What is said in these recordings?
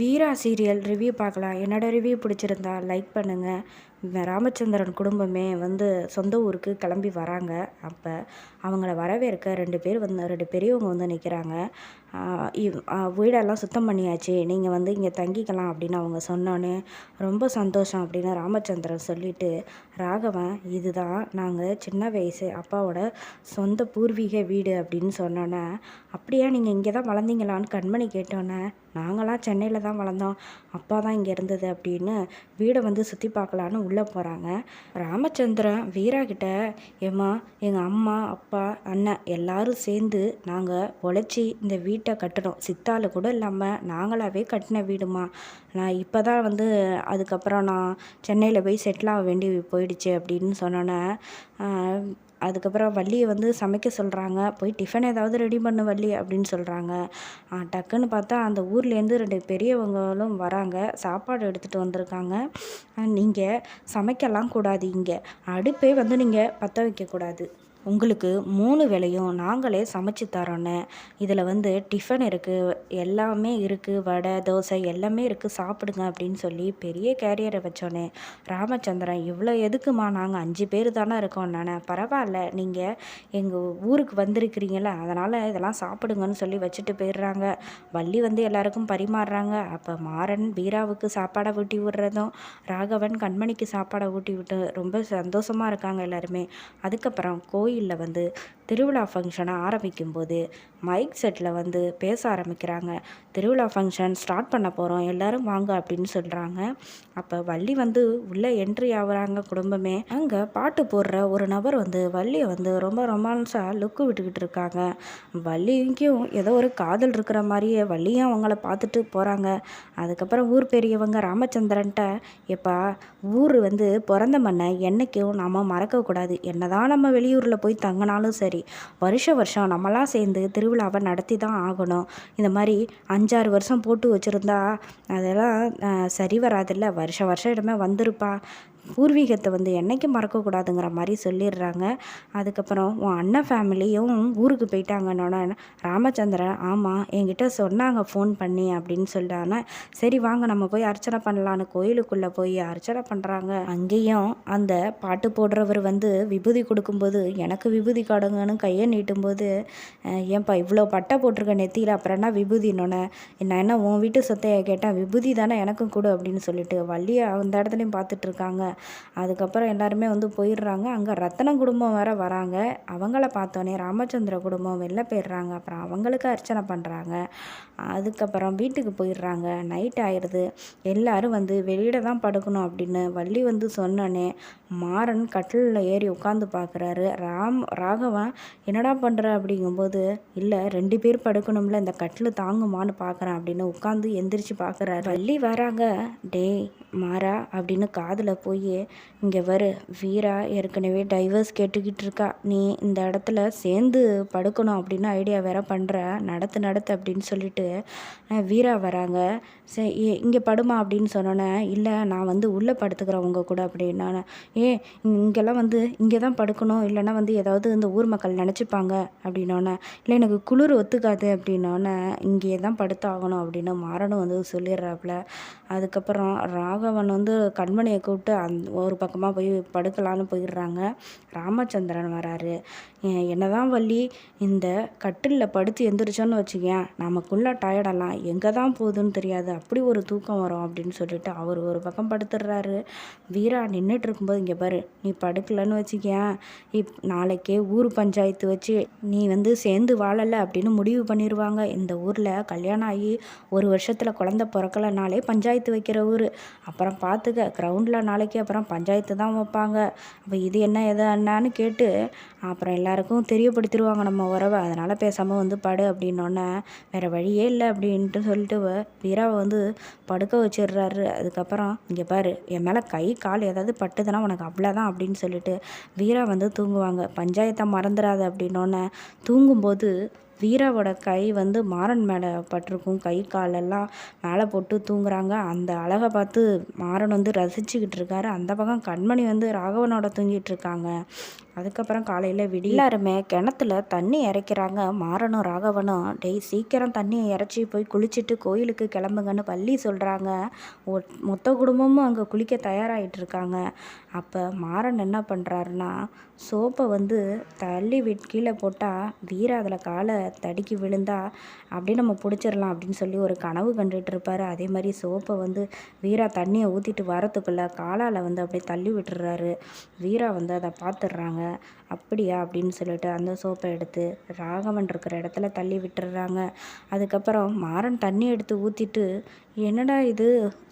வீரா serial review பார்க்கலாம். என்னோடய review பிடிச்சிருந்தா லைக் பண்ணுங்கள் ராமச்சந்திரன் குடும்பமே வந்து சொந்த ஊருக்கு கிளம்பி வராங்க. அப்போ அவங்கள வரவேற்க ரெண்டு பேர் வந்து ரெண்டு பெரியவங்க வந்து நிற்கிறாங்க வீடெல்லாம் சுத்தம் பண்ணியாச்சு. நீங்கள் வந்து இங்கே தங்கிக்கலாம் அப்படின்னு அவங்க சொன்னோன்னே ரொம்ப சந்தோஷம் அப்படின்னு ராமச்சந்திரன் சொல்லிட்டு ராகவன் இதுதான் நாங்கள் சின்ன வயசு அப்பாவோட சொந்த பூர்வீக வீடு அப்படின்னு சொன்னோன்னே அப்படியா நீங்கள் இங்கே தான் வளர்ந்தீங்களான்னு கண்மணி கேட்டோன்னே நாங்களாம் சென்னையில் தான் வளர்ந்தோம். அப்பா தான் இங்கே இருந்தது அப்படின்னு வீடை வந்து சுற்றி பார்க்கலான்னு உள்ளே போகிறாங்க ராமச்சந்திரன் வீரா கிட்ட ஏம்மா எங்கள் அம்மா அப்பா அண்ணன் எல்லாரும் சேர்ந்து நாங்கள் உழைச்சி இந்த வீட்டை கட்டினோம் சித்தால கூட இல்லாமல் நாங்களாகவே கட்டின வீடுமா நான் இப்போ தான் வந்து அதுக்கப்புறம் நான் சென்னையில் போய் செட்டில் ஆக வேண்டி போயிடுச்சு அப்படின்னு சொன்னோன்னே அதுக்கப்புறம் வள்ளியை வந்து சமைக்க சொல்கிறாங்க போய் டிஃபன் ஏதாவது ரெடி பண்ணு வள்ளி அப்படின்னு சொல்கிறாங்க டக்குன்னு பார்த்தா அந்த ஊர்லேருந்து ரெண்டு பெரியவங்களும் வராங்க. சாப்பாடு எடுத்துகிட்டு வந்திருக்காங்க. நீங்கள் சமைக்கலாம் கூடாது இங்கே. அடுப்பே வந்து நீங்கள் பற்ற வைக்கக்கூடாது. உங்களுக்கு மூணு வேலையும் நாங்களே சமைச்சு தரோன்னு இதில் வந்து டிஃபன் இருக்குது எல்லாமே இருக்குது வடை தோசை எல்லாமே இருக்குது சாப்பிடுங்க அப்படின்னு சொல்லி பெரிய கேரியரை வச்சோன்னே ராமச்சந்திரன் இவ்வளோ எதுக்குமா? நாங்கள் அஞ்சு பேர் தானே இருக்கோம் நானே பரவாயில்ல நீங்கள் எங்கள் ஊருக்கு வந்திருக்கிறீங்கள அதனால் இதெல்லாம் சாப்பிடுங்கன்னு சொல்லி வச்சுட்டு போயிடுறாங்க. வள்ளி வந்து எல்லாருக்கும் பரிமாறுறாங்க. அப்போ மாறன் பீராவுக்கு சாப்பாடை ஊட்டி விடுறதும் ராகவன் கண்மணிக்கு சாப்பாடை ஊட்டி விட்டு ரொம்ப சந்தோஷமாக இருக்காங்க எல்லாருமே. அதுக்கப்புறம் கோயில் கோயிலில் வந்து திருவிழா ஃபங்க்ஷனை ஆரம்பிக்கும் போது மைக் செட்டில் வந்து பேச ஆரம்பிக்கிறாங்க. திருவிழா ஃபங்க்ஷன் ஸ்டார்ட் பண்ண போகிறோம் எல்லோரும் வாங்க அப்படின்னு சொல்கிறாங்க அப்போ வள்ளி வந்து உள்ளே என்ட்ரி ஆகுறாங்க குடும்பமே. அங்கே பாட்டு போடுற ஒரு நபர் வந்து வள்ளியை வந்து ரொம்ப ரொமான்ஸாக லுக்கு விட்டுக்கிட்டு இருக்காங்க. வள்ளிக்கும் ஏதோ ஒரு காதல் இருக்கிற மாதிரியே வள்ளியும் அவங்கள பார்த்துட்டு போகிறாங்க அதுக்கப்புறம் ஊர் பெரியவங்க ராமச்சந்திரன்ட்ட எப்பா ஊர் வந்து பிறந்த மண்ணை என்றைக்கும் நாம் மறக்கக்கூடாது. என்னதான் நம்ம வெளியூரில் போய் தங்கினாலும் சரி வருஷ வருஷம் நம்மளாம் சேர்ந்து திருவிழாவை நடத்தி தான் ஆகணும். இந்த மாதிரி அஞ்சாறு வருஷம் போட்டு வச்சுருந்தா அதெல்லாம் சரி வராதில்ல. வருஷ வருஷம் இடமே வந்திருப்பா. பூர்வீகத்தை வந்து என்றைக்கும் மறக்கக்கூடாதுங்கிற மாதிரி சொல்லிடுறாங்க. அதுக்கப்புறம் உன் அண்ணன் ஃபேமிலியும் ஊருக்கு போயிட்டாங்கன்னொன்னே ராமச்சந்திரன் ஆமாம் என்கிட்ட சொன்னாங்க ஃபோன் பண்ணி அப்படின்னு சொல்லிட்டாங்க சரி வாங்க நம்ம போய் அர்ச்சனை பண்ணலான்னு கோயிலுக்குள்ளே போய் அர்ச்சனை பண்ணுறாங்க அங்கேயும் அந்த பாட்டு போடுறவர் வந்து விபூதி கொடுக்கும்போது எனக்கு விபூதி காடுங்கன்னு கையை நீட்டும்போது ஏன்பா இவ்வளோ பட்டை போட்டிருக்க நெத்தியில் அப்புறம் என்ன விபூதினோன்னே நான் என்ன உன் வீட்டு சொத்தையை கேட்டேன்? விபூதி தானே எனக்கும் கொடு அப்படின்னு சொல்லிட்டு வள்ளியை அந்த இடத்துலையும் பார்த்துட்டு இருக்காங்க. அதுக்கப்புறம் எல்லாருமே வந்து போயிடுறாங்க. அங்கே ரத்தன குடும்பம் வேற வராங்க. அவங்கள பார்த்தோன்னே ராமச்சந்திர குடும்பம் வெளில போயிடுறாங்க. அப்புறம் அவங்களுக்கு அர்ச்சனை பண்ணுறாங்க அதுக்கப்புறம் வீட்டுக்கு போயிடுறாங்க. நைட் ஆயிடுது. எல்லாரும் வந்து வெளியில தான் படுக்கணும் அப்படின்னு வள்ளி வந்து சொன்னோன்னே மாறன் கட்டிலில் ஏறி உட்காந்து பார்க்குறாரு. ராம் ராகவன் என்னடா பண்ணுற அப்படிங்கும்போது இல்லை ரெண்டு பேர் படுக்கணும்ல. இந்த கட்டில் தாங்குமான்னு பார்க்குறேன் அப்படின்னு உட்காந்து எந்திரிச்சு பார்க்குறாரு வள்ளி வராங்க. டே மாறா அப்படின்னு காதில் போய் இங்கே வரு வீரா ஏற்கனவே டைவர்ஸ் கேட்டுக்கிட்டு இருக்கா. நீ இந்த இடத்துல சேர்ந்து படுக்கணும் அப்படின்னு ஐடியா வேற பண்ணுற நடத்து நடத்து அப்படின்னு சொல்லிட்டு வீரா வராங்க. சரி இங்கே படுமா அப்படின்னு சொன்னோன்னே இல்லை நான் வந்து உள்ளே படுத்துக்கிறேன் உங்கள் கூட அப்படின்னா ஏ இங்கெல்லாம் வந்து இங்கே தான் படுக்கணும். இல்லைன்னா வந்து ஏதாவது இந்த ஊர் மக்கள் நினச்சிப்பாங்க அப்படின்னோன்னே. இல்லை எனக்கு குளிர் ஒத்துக்காது அப்படின்னோன்னே இங்கே தான் படுத்தாகணும் அப்படின்னு மாறனும் வந்து சொல்லிடுறாப்புல. அதுக்கப்புறம் ராகவன் வந்து கண்மணியை கூப்பிட்டு அந் ஒரு பக்கமாக போய் படுக்கலான்னு போயிடுறாங்க. ராமச்சந்திரன் வராரு. என்னதான் வள்ளி இந்த கட்டிலில் படுத்து எந்திரிச்சோன்னு வச்சுக்கேன் நமக்குள்ளே டயர்டெல்லாம் எங்கே தான் போகுதுன்னு தெரியாது. அப்படி ஒரு தூக்கம் வரும் அப்படின்னு சொல்லிட்டு அவர் ஒரு பக்கம் படுத்துடுறாரு. வீரா நின்றுட்டு இருக்கும்போது இங்கே பாரு நீ படுக்கலன்னு வச்சுக்கேன் இப் நாளைக்கே ஊர் பஞ்சாயத்து வச்சு நீ வந்து சேர்ந்து வாழலை அப்படின்னு முடிவு பண்ணிடுவாங்க. இந்த ஊரில் கல்யாணம் ஆகி ஒரு வருஷத்தில் குழந்த பிறக்கலைனாலே பஞ்சாயத்து வைக்கிற ஊர். அப்புறம் பார்த்துக்க கிரவுண்டில் நாளைக்கு அப்புறம் பஞ்சாயத்து தான் வைப்பாங்க. அப்போ இது என்ன எது என்னான்னு கேட்டு அப்புறம் எல்லாருக்கும் தெரியப்படுத்திடுவாங்க நம்ம உறவை. அதனால் பேசாமல் வந்து படு அப்படின்னோடனே வேறு வழியே இல்லை அப்படின்ட்டு சொல்லிட்டு வீராவை வந்து படுக்க வச்சிடுறாரு. அதுக்கப்புறம் இங்கே பாரு என் மேலே கை கால் ஏதாவது பட்டுதுன்னா உனக்கு அவ்வளோதான் அப்படின்னு சொல்லிட்டு வீரா வந்து தூங்குவாங்க. பஞ்சாயத்தை மறந்துடாது அப்படின்னோடனே தூங்கும்போது வீராவோட கை வந்து மாறன் மேலே பட்டிருக்கும். கை காலெல்லாம் மேலே போட்டு தூங்குறாங்க. அந்த அழகை பார்த்து மாறன் வந்து ரசிச்சுக்கிட்டு இருக்காரு. அந்த பக்கம் கண்மணி வந்து ராகவனோட தூங்கிட்டு இருக்காங்க. அதுக்கப்புறம் காலையில் விடி எல்லாருமே கிணத்துல தண்ணி இறைக்கிறாங்க. மாறனும் ராகவனும். டெய் சீக்கிரம் தண்ணியை இறைச்சி போய் குளிச்சுட்டு கோயிலுக்கு கிளம்புங்கன்னு பள்ளி சொல்கிறாங்க மொத்த குடும்பமும் அங்கே குளிக்க தயாராகிட்டு இருக்காங்க. அப்போ மாறன் என்ன பண்ணுறாருன்னா சோப்பை வந்து தள்ளி விட் கீழே போட்டால் வீர அதில் காலை தடுக்கி விழுந்தா அப்படியே நம்ம பிடிச்சிடலாம் அப்படின்னு சொல்லி ஒரு கனவு கண்டுட்டு இருப்பாரு. அதே மாதிரி சோப்பை வந்து வீரா தண்ணியை ஊற்றிட்டு வரத்துக்குள்ளே காலால் வந்து அப்படியே தள்ளி விட்டுறாரு. வீரா வந்து அதை பார்த்துடுறாங்க. அப்படியா அப்படின்னு சொல்லிட்டு அந்த சோப்பை எடுத்து ராகவன் இருக்கிற இடத்துல தள்ளி விட்டுறாங்க அதுக்கப்புறம் மாறன் தண்ணி எடுத்து ஊற்றிட்டு என்னடா இது?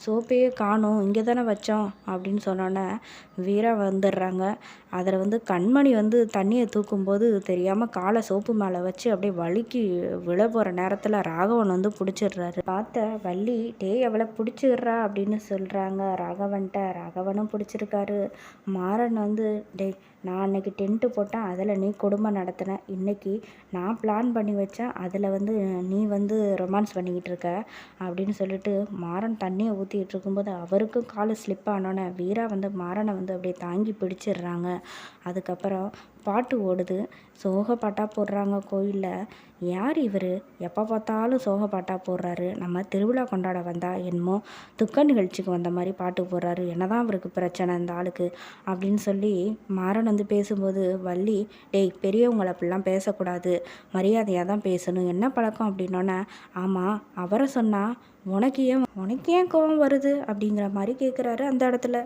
சோப்பையே காணும். இங்கே தானே வச்சோம் அப்படின்னு சொன்னோன்னே வீரா வந்துடுறாங்க. அதில் வந்து கண்மணி வந்து தண்ணியை தூக்கும்போது தெரியாமல் காலை சோப்பு மேலே வச்சு அப்படியே வழுக்கி விழ போகிற நேரத்தில் ராகவன் வந்து பிடிச்சிடுறாரு. பார்த்த வள்ளி டே அவளை பிடிச்சிடுறா அப்படின்னு சொல்கிறாங்க ராகவன்ட்ட. ராகவனும் பிடிச்சிருக்காரு. மாறன் வந்து டே நான் அன்னைக்கு டென்ட்டு போட்டேன் அதில் நீ குடும்பம் நடத்தின. இன்னைக்கு நான் பிளான் பண்ணி வச்சேன் அதில் வந்து நீ வந்து ரொமான்ஸ் பண்ணிக்கிட்டு இருக்க அப்படின்னு சொல்லிட்டு மாறன் தண்ணியை ஊற்றிக்கிட்டு இருக்கும்போது அவருக்கும் காலு ஸ்லிப் ஆனோன்னே வீரா வந்து மாறனை வந்து அப்படியே தாங்கி பிடிச்சிடுறாங்க. அதுக்கப்புறம் பாட்டு ஓடுது. சோக பாட்டாக போடுறாங்க கோயிலில். யார் இவர்? எப்போ பார்த்தாலும் சோக பாட்டாக போடுறாரு. நம்ம திருவிழா கொண்டாட வந்தால் என்னமோ துக்க நிகழ்ச்சிக்கு வந்த மாதிரி பாட்டு போடுறாரு. என்னதான் அவருக்கு பிரச்சனை இந்த ஆளுக்கு? அப்படின்னு சொல்லி மாறன் வந்து பேசும்போது வள்ளி டேய் பெரியவங்களை அப்படிலாம் பேசக்கூடாது. மரியாதையாக தான் பேசணும். என்ன பழக்கம்? அப்படின்னோன்னே ஆமாம் அவரை சொன்னால் உனக்கு ஏன் உனக்கு ஏன் கோபம் வருது? அப்படிங்கிற மாதிரி கேட்குறாரு அந்த இடத்துல.